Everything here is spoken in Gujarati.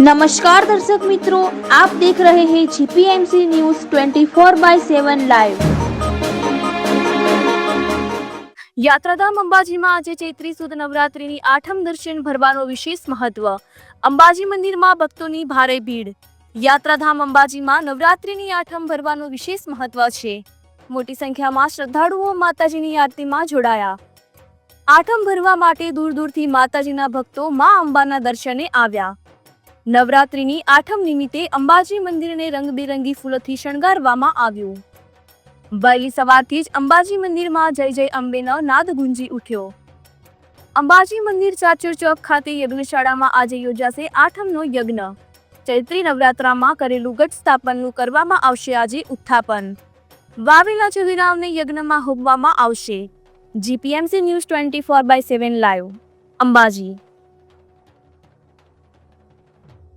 નમસ્કાર દર્શક મિત્રો આપ દેખ રહે હે જીપીએમસી ન્યૂઝ 24 બાય 7 લાઈવ યાત્રાધામ અંબાજીમાં આજે ચૈત્રી સુદ નવરાત્રીની આઠમ દર્શન ભરવાનો વિશેષ મહત્વ. અંબાજી મંદિરમાં ભક્તોની ભારે ભીડ. યાત્રાધામ અંબાજીમાં નવરાત્રીની આઠમ ભરવાનો વિશેષ મહત્વ છે. મોટી સંખ્યામાં શ્રદ્ધાળુઓ માતાજીની આરતીમાં જોડાયા. આઠમ ભરવા માટે દૂર દૂરથી માતાજીના ભક્તો મા અંબાના દર્શને આવ્યા. નવરાત્રિની આઠમ નિમિત્તે અંબાજી મંદિરને રંગબેરંગી ફૂલોથી શણગારવામાં આવ્યું. વહેલી સવારથી જ અંબાજી મંદિરમાં જય જય અંબેનો નાદ ગુંજી ઉઠ્યો. અંબાજી મંદિર ચાચર ચોક ખાતે યજ્ઞશાળામાં આજે યોજાશે આઠમનો યજ્ઞ. ચૈત્રી નવરાત્રામાં કરેલું ગઢ સ્થાપનનું કરવામાં આવશે આજે ઉત્થાપન. વાવેલા ચુદીરાવને યજ્ઞમાં હોમવામાં આવશે. GPMC news twenty four by seven live. Ambaji.